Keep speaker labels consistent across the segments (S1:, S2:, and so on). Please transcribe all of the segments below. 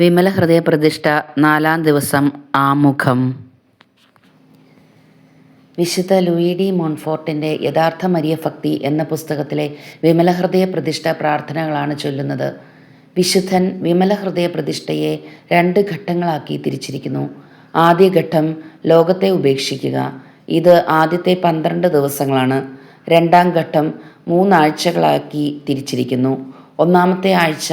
S1: വിമല ഹൃദയ പ്രതിഷ്ഠ നാലാം ദിവസം ആമുഖം. വിശുദ്ധ ലൂയി ഡി മോൺഫോർട്ടിന്റെ യഥാർത്ഥ മരിയ ഭക്തി എന്ന പുസ്തകത്തിലെ വിമല ഹൃദയ പ്രതിഷ്ഠ പ്രാർത്ഥനകളാണ് ചൊല്ലുന്നത്. വിശുദ്ധൻ വിമല ഹൃദയ പ്രതിഷ്ഠയെ രണ്ട് ഘട്ടങ്ങളാക്കി തിരിച്ചിരിക്കുന്നു. ആദ്യ ഘട്ടം ലോകത്തെ ഉപേക്ഷിക്കുക. ഇത് ആദ്യത്തെ പന്ത്രണ്ട് ദിവസങ്ങളാണ്. രണ്ടാം ഘട്ടം മൂന്നാഴ്ചകളാക്കി തിരിച്ചിരിക്കുന്നു. ഒന്നാമത്തെ ആഴ്ച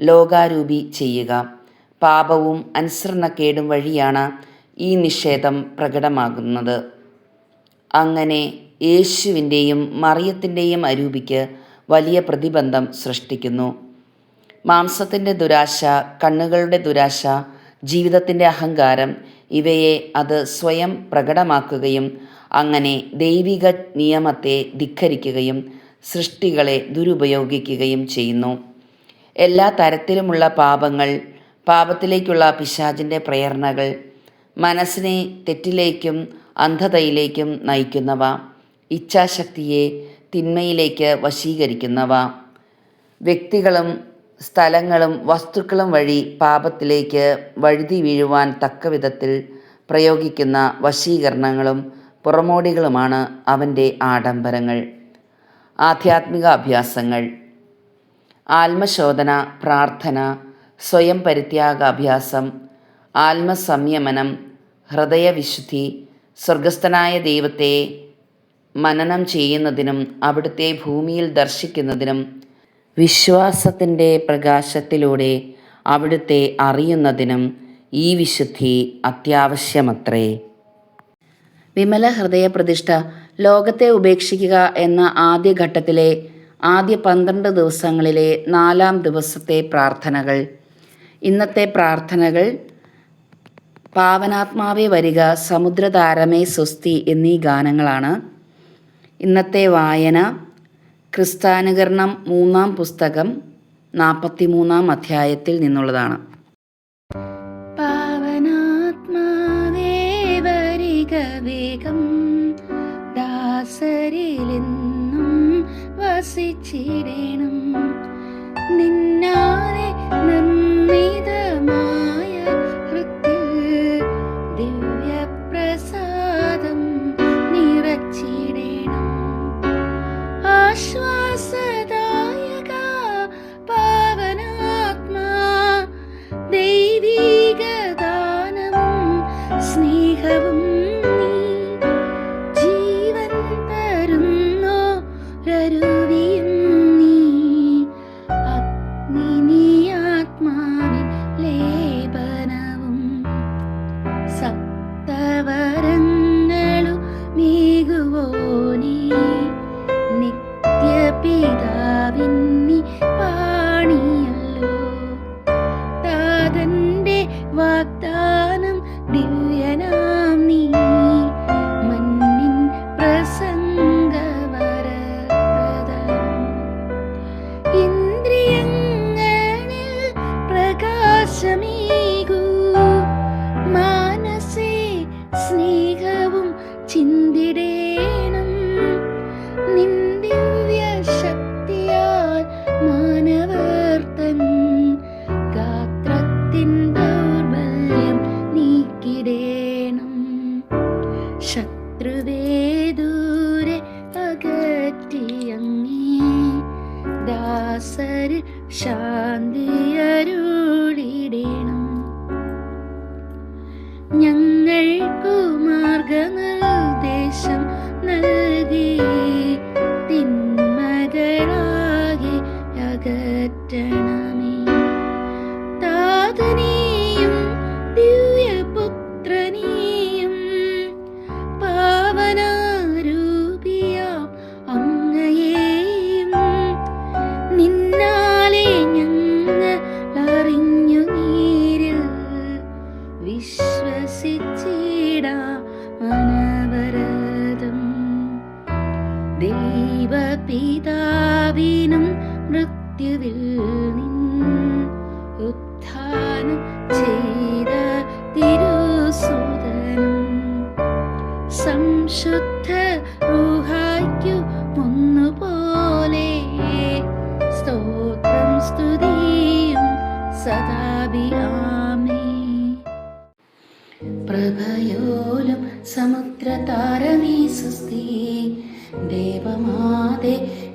S1: ലോകാരൂപി ചെയ്യുക. പാപവും അനുസരണക്കേടും വഴിയാണ് ഈ നിഷേധം പ്രകടമാകുന്നത്. അങ്ങനെ യേശുവിന്റെയും മറിയത്തിന്റെയും അരൂപിക്ക് വലിയ പ്രതിബന്ധം സൃഷ്ടിക്കുന്നു. മാംസത്തിന്റെ ദുരാശ കണ്ണുകളുടെ ദുരാശ ജീവിതത്തിന്റെ അഹങ്കാരം ഇവയെ അത് സ്വയം പ്രകടമാക്കുകയും അങ്ങനെ ദൈവിക നിയമത്തെ ധിക്കരിക്കുകയും സൃഷ്ടികളെ ദുരുപയോഗിക്കുകയും ചെയ്യുന്നു. എല്ലാ തരത്തിലുമുള്ള പാപങ്ങൾ പാപത്തിലേക്കുള്ള പിശാചിന്റെ പ്രേരണകൾ മനസ്സിനെ തെറ്റിലേക്കും അന്ധതയിലേക്കും നയിക്കുന്നവ ഇച്ഛാശക്തിയെ തിന്മയിലേക്ക് വശീകരിക്കുന്നവ. വ്യക്തികളും സ്ഥലങ്ങളും വസ്തുക്കളും വഴി പാപത്തിലേക്ക് വഴുതി വീഴുവാൻ തക്കവിധത്തിൽ പ്രയോഗിക്കുന്ന വശീകരണങ്ങളും പുറമോടികളുമാണ് അവന്റെ ആഡംബരങ്ങൾ. ആധ്യാത്മിക അഭ്യാസങ്ങൾ ആത്മശോധന പ്രാർത്ഥന സ്വയം പരിത്യാഗാഭ്യാസം ആത്മസംയമനം ഹൃദയവിശുദ്ധി സ്വർഗസ്ഥനായ ദൈവത്തെ മനനം ചെയ്യുന്നതിനും അവിടുത്തെ ഭൂമിയിൽ ദർശിക്കുന്നതിനും വിശ്വാസത്തിന്റെ പ്രകാശത്തിലൂടെ അവിടുത്തെ അറിയുന്നതിനും ഈ വിശുദ്ധി അത്യാവശ്യമത്രേ. വിമല ഹൃദയ പ്രതിഷ്ഠ ലോകത്തെ ഉപേക്ഷിക്കുക എന്ന ആദ്യ ഘട്ടത്തിലെ ആദ്യ പന്ത്രണ്ട് ദിവസങ്ങളിലെ നാലാം ദിവസത്തെ പ്രാർത്ഥനകൾ. ഇന്നത്തെ പ്രാർത്ഥനകൾ പാവനാത്മാവേ വരിക സമുദ്രതാരമേ സ്വസ്തി എന്നീ ഗാനങ്ങളാണ്. ഇന്നത്തെ വായന ക്രിസ്താനുകരണം മൂന്നാം പുസ്തകം നാൽപ്പത്തി മൂന്നാം അധ്യായത്തിൽ നിന്നുള്ളതാണ്.
S2: വസിച്ചിടേണം നിന്നാലെ നിർമ്മിതമായ ദൂരെ അകറ്റിയങ്ങി? ദാസരിൽ ശാന്തിയരുളിടേണം ഞങ്ങൾക്കു മാർഗങ്ങൾ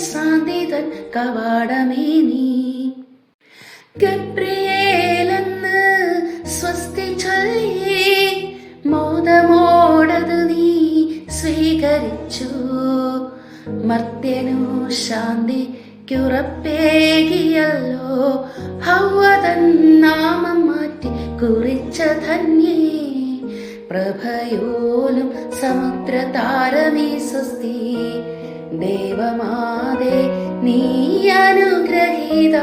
S2: സ്വർഗവിശ്രാന്തിതൻ കവാടമേ നീ. ഗബ്രിയേലെന്ന് സ്വസ്തി ചൊല്ലി മോദമോടത് നീ സ്വീകരിച്ചു. മർത്യനു ശാന്തി ക്യുറപ്പേകിയല്ലോ ഹൗവതൻ നാമം മാറ്റി കുറിച്ച ധന്യേ. പ്രഭയോലും സമുദ്രതാരമേ സ്വസ്തി. ദേവമാതെ നീ അനുഗ്രഹീത.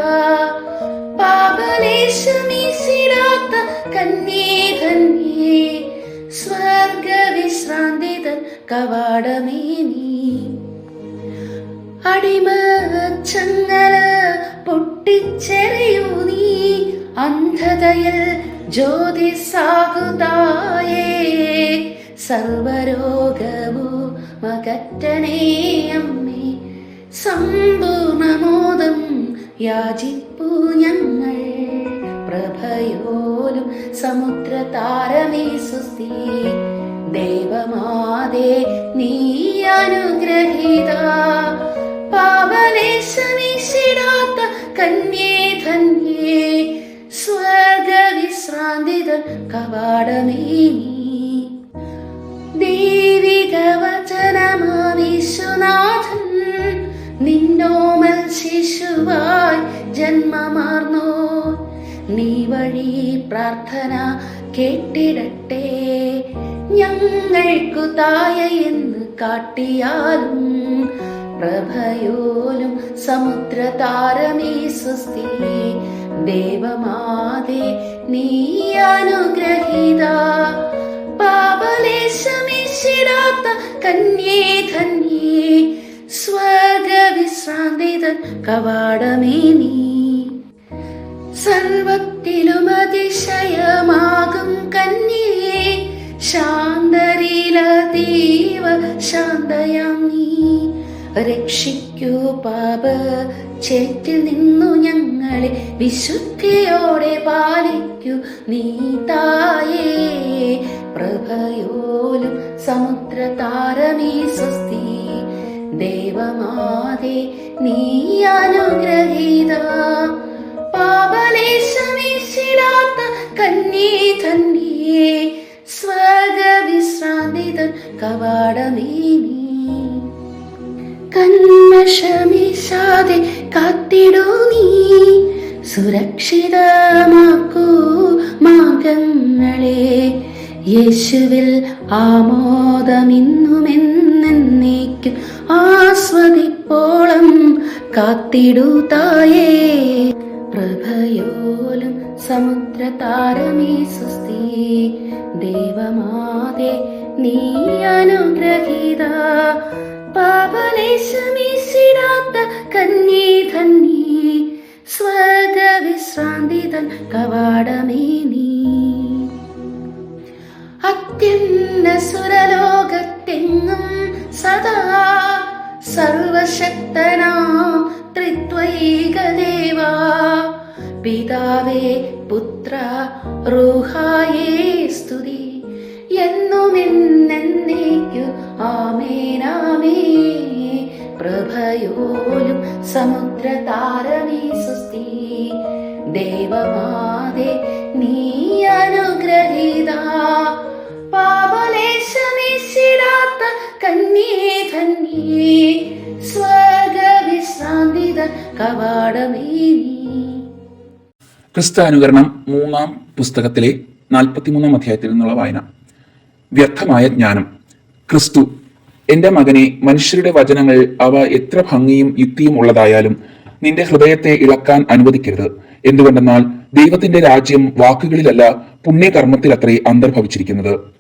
S2: പാപലേശമീശിടാത്ത കന്യേ ധന്യേ സ്വർഗവിശ്രാന്തിതൻ കവാടമേ നീ. അടിമ ചങ്ങല പൊട്ടിച്ചെറിയൂ നീ അന്ധതയിൽ ജ്യോതിസാകുതായേ സർവരോഗവോ മകറ്റണേ അമ്മേ. സമ്പൂർണമോദം യാചിപ്പു ഞങ്ങൾ. പ്രഭയോലും സമുദ്ര താരമേ സുസ്തി ദേവമാതേ നീ അനുഗ്രഹീത. പാപലേശമീശിടാത്ത കന്യേ ധന്യേ. സ്വർഗവിശ്രാന്തിതൻ കവാടമേ നീ. വചനമാവിശ്വനാഥൻ നിന്നോമൽ ശിശുവായി ജന്മമാർന്നോ? നീ വഴി പ്രാർത്ഥന കേട്ടിടട്ടെ. ഞങ്ങൾക്കു തായ എന്ന് കാട്ടിയാലും പ്രഭയോലും സമുദ്രതാരമേ സ്വസ്തി. ദേവമാതേ നീ അനുഗ്രഹീത. പാപലേശമീശിടാത്ത കന്യേ ധന്യേ സ്വർഗവിശ്രാന്തിതൻ കവാടമേ നീ സർവത്തിലും അതിശയമാകും കന്യേ ശാന്തരീലതീവ ശാന്തയാം നീ രക്ഷിക്കൂ പാപ ചേറ്റിൽ നിന്നു ഞങ്ങളെ വിശുദ്ധിയോടെ പാലിക്കൂ നീ തായേ. പ്രഭയോലും സമുദ്ര താരമേ സ്വസ്തി. ദേവമാതേ നീ അനുഗ്രഹീത. പാപലേശമീശിടാത്ത കന്യേ ധന്യേ. സ്വർഗവിശ്രാന്തിതൻ കവാടമേ നീ. കന്മഷമീശാതെ കാത്തിടൂ നീ. സുരക്ഷിതമാക്കൂ മാർഗങ്ങളെ. യേശുവിൽ ആമോദമിന്നുമെന്നേക്കും ആസ്വദിപ്പോളം കാത്തിടൂ തായേ. പ്രഭയോലും സമുദ്രതാരമേ സുസ്തി ദേവമാതേ നീ അനുഗ്രഹീത. പാപലേശമീശിടാത്ത കന്യേ ധന്യേ സ്വർഗ വിശ്രാന്തി തൻ കവാടമേ നീ. അത്യന്ത സുരലോകത്തെങ്ങും സദാ സർവശക്തനാം ത്രിത്വൈകദേവ പിതാവേ പുത്ര റൂഹായേ സ്തുതി. എന്നുമെന്നേക്കു ആമേനാമേ. പ്രഭയോലും സമുദ്രതാരമേ സുസ്തി ദേവമാതേ നീ അനുഗ്രഹീത
S3: ക്രിസ്താനുകരണം മൂന്നാം പുസ്തകത്തിലെ നാൽപ്പത്തിമൂന്നാം അധ്യായത്തിൽ നിന്നുള്ള വായന. വ്യർത്ഥമായ ജ്ഞാനം. ക്രിസ്തു എന്റെ മകനെ മനുഷ്യരുടെ വചനങ്ങൾ അവ എത്ര ഭംഗിയും യുക്തിയും ഉള്ളതായാലും നിന്റെ ഹൃദയത്തെ ഇളക്കാൻ അനുവദിക്കരുത്. എന്തുകൊണ്ടെന്നാൽ ദൈവത്തിന്റെ രാജ്യം വാക്കുകളിലല്ല പുണ്യകർമ്മത്തിലത്രേ അന്തർഭവിച്ചിരിക്കുന്നത്.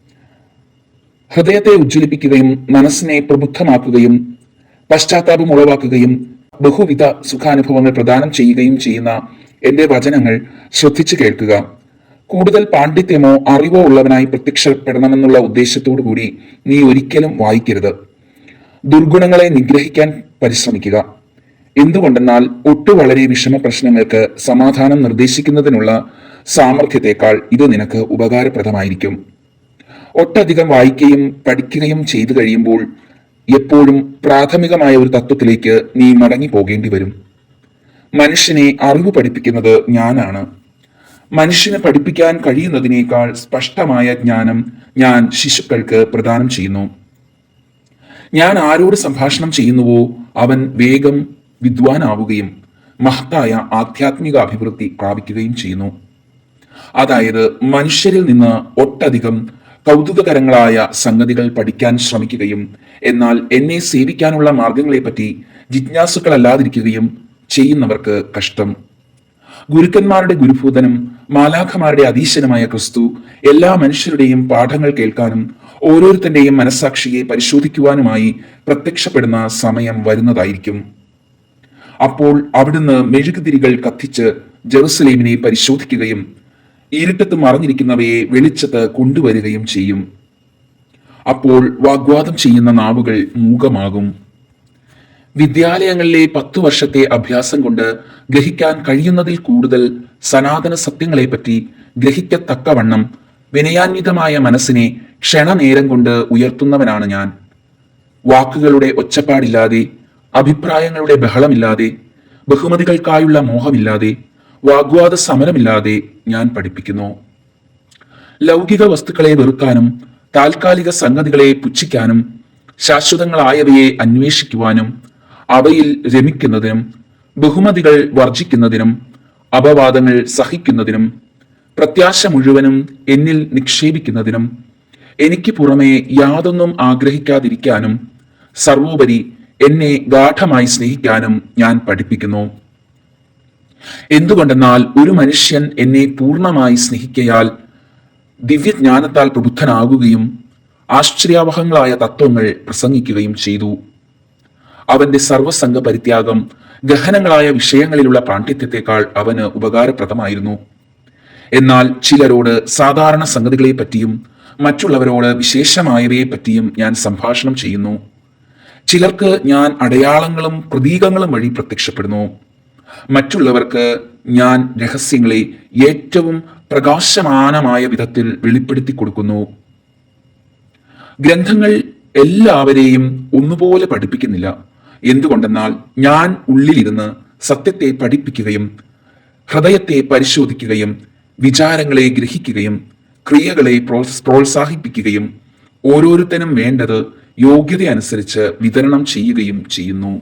S3: ഹൃദയത്തെ ഉജ്ജ്വലിപ്പിക്കുകയും മനസ്സിനെ പ്രബുദ്ധമാക്കുകയും പശ്ചാത്താപം ഉളവാക്കുകയും ബഹുവിധ സുഖാനുഭവങ്ങൾ പ്രദാനം ചെയ്യുകയും ചെയ്യുന്ന എന്റെ വചനങ്ങൾ ശ്രദ്ധിച്ചു കേൾക്കുക. കൂടുതൽ പാണ്ഡിത്യമോ അറിവോ ഉള്ളവനായി പ്രത്യക്ഷപ്പെടണമെന്നുള്ള ഉദ്ദേശത്തോടു കൂടി നീ ഒരിക്കലും വായിക്കരുത്. ദുർഗുണങ്ങളെ നിഗ്രഹിക്കാൻ പരിശ്രമിക്കുക. എന്തുകൊണ്ടെന്നാൽ ഒട്ടു വളരെ വിഷമ പ്രശ്നങ്ങൾക്ക് സമാധാനം നിർദ്ദേശിക്കുന്നതിനുള്ള സാമർഥ്യത്തെക്കാൾ ഇത് നിനക്ക് ഉപകാരപ്രദമായിരിക്കും. ഒട്ടധികം വായിക്കുകയും പഠിക്കുകയും ചെയ്തു കഴിയുമ്പോൾ എപ്പോഴും പ്രാഥമികമായ ഒരു തത്വത്തിലേക്ക് നീ മടങ്ങി പോകേണ്ടി വരും. മനുഷ്യനെ അറിവ് പഠിപ്പിക്കുന്നത് ഞാനാണ്. മനുഷ്യനെ പഠിപ്പിക്കാൻ കഴിയുന്നതിനേക്കാൾ സ്പഷ്ടമായ ജ്ഞാനം ഞാൻ ശിശുക്കൾക്ക് പ്രദാനം ചെയ്യുന്നു. ഞാൻ ആരോട് സംഭാഷണം ചെയ്യുന്നുവോ അവൻ വേഗം വിദ്വാനാവുകയും മഹത്തായ ആധ്യാത്മിക അഭിവൃദ്ധി പ്രാപിക്കുകയും ചെയ്യുന്നു. അതായത് മനുഷ്യരിൽ നിന്ന് ഒട്ടധികം കൗതുകകരങ്ങളായ സംഗതികൾ പഠിക്കാൻ ശ്രമിക്കുകയും എന്നാൽ എന്നെ സേവിക്കാനുള്ള മാർഗങ്ങളെപ്പറ്റി ജിജ്ഞാസുക്കളല്ലാതിരിക്കുകയും ചെയ്യുന്നവർക്ക് കഷ്ടം. ഗുരുക്കന്മാരുടെ ഗുരുഭൂതനും മാലാഖമാരുടെ അധീശനമായ ക്രിസ്തു എല്ലാ മനുഷ്യരുടെയും പാഠങ്ങൾ കേൾക്കാനും ഓരോരുത്തന്റെയും മനസാക്ഷിയെ പരിശോധിക്കുവാനുമായി പ്രത്യക്ഷപ്പെടുന്ന സമയം വരുന്നതായിരിക്കും. അപ്പോൾ അവിടുന്ന് മെഴുകുതിരികൾ കത്തിച്ച് ജെറുസലേമിനെ പരിശോധിക്കുകയും ഇരുട്ടത്ത് മറഞ്ഞിരിക്കുന്നവയെ വെളിച്ചത്ത് കൊണ്ടുവരികയും ചെയ്യും. അപ്പോൾ വാഗ്വാദം ചെയ്യുന്ന നാവുകൾ മൂകമാകും. വിദ്യാലയങ്ങളിലെ പത്തു വർഷത്തെ അഭ്യാസം കൊണ്ട് ഗ്രഹിക്കാൻ കഴിയുന്നതിൽ കൂടുതൽ സനാതന സത്യങ്ങളെപ്പറ്റി ഗ്രഹിക്കത്തക്കവണ്ണം വിനയാന്വിതമായ മനസ്സിനെ ക്ഷണനേരം കൊണ്ട് ഉയർത്തുന്നവനാണ് ഞാൻ. വാക്കുകളുടെ ഒച്ചപ്പാടില്ലാതെ അഭിപ്രായങ്ങളുടെ ബഹളമില്ലാതെ ബഹുമതികൾക്കായുള്ള മോഹമില്ലാതെ വാഗ്വാദ സമരമില്ലാതെ ഞാൻ പഠിപ്പിക്കുന്നു. ലൗകിക വസ്തുക്കളെ വെറുക്കാനും താൽക്കാലിക സംഗതികളെ പുച്ഛിക്കാനും ശാശ്വതങ്ങളായവയെ അന്വേഷിക്കുവാനും അവയിൽ രമിക്കുന്നതിനും ബഹുമതികൾ വർജിക്കുന്നതിനും അപവാദങ്ങൾ സഹിക്കുന്നതിനും പ്രത്യാശ മുഴുവനും എന്നിൽ നിക്ഷേപിക്കുന്നതിനും എനിക്ക് പുറമെ യാതൊന്നും ആഗ്രഹിക്കാതിരിക്കാനും സർവോപരി എന്നെ ഗാഠമായി സ്നേഹിക്കാനും ഞാൻ പഠിപ്പിക്കുന്നു. എന്തുകൊണ്ടെന്നാൽ ഒരു മനുഷ്യൻ എന്നെ പൂർണമായി സ്നേഹിക്കയാൽ ദിവ്യജ്ഞാനത്താൽ പ്രബുദ്ധനാകുകയും ആശ്ചര്യാവഹങ്ങളായ തത്വങ്ങൾ പ്രസംഗിക്കുകയും ചെയ്തു. അവന്റെ സർവസംഘ പരിത്യാഗം ഗഹനങ്ങളായ വിഷയങ്ങളിലുള്ള പാണ്ഡിത്യത്തെക്കാൾ അവന് ഉപകാരപ്രദമായിരുന്നു. എന്നാൽ ചിലരോട് സാധാരണ സംഗതികളെ പറ്റിയും മറ്റുള്ളവരോട് വിശേഷമായവയെ പറ്റിയും ഞാൻ സംഭാഷണം ചെയ്യുന്നു. ചിലർക്ക് ഞാൻ അടയാളങ്ങളും പ്രതീകങ്ങളും വഴി പ്രത്യക്ഷപ്പെടുന്നു. മറ്റുള്ളവർക്ക് ഞാൻ രഹസ്യങ്ങളെ ഏറ്റവും പ്രകാശമാനമായ വിധത്തിൽ വെളിപ്പെടുത്തി കൊടുക്കുന്നു. ഗ്രന്ഥങ്ങൾ എല്ലാവരെയും ഒന്നുപോലെ പഠിപ്പിക്കുന്നില്ല. എന്തുകൊണ്ടെന്നാൽ ഞാൻ ഉള്ളിലിരുന്ന് സത്യത്തെ പഠിപ്പിക്കുകയും ഹൃദയത്തെ പരിശോധിക്കുകയും വിചാരങ്ങളെ ഗ്രഹിക്കുകയും ക്രിയകളെ പ്രോത്സ- പ്രോത്സാഹിപ്പിക്കുകയും ഓരോരുത്തരും വേണ്ടത് യോഗ്യത അനുസരിച്ച് വിതരണം ചെയ്യുകയും ചെയ്യുന്നു.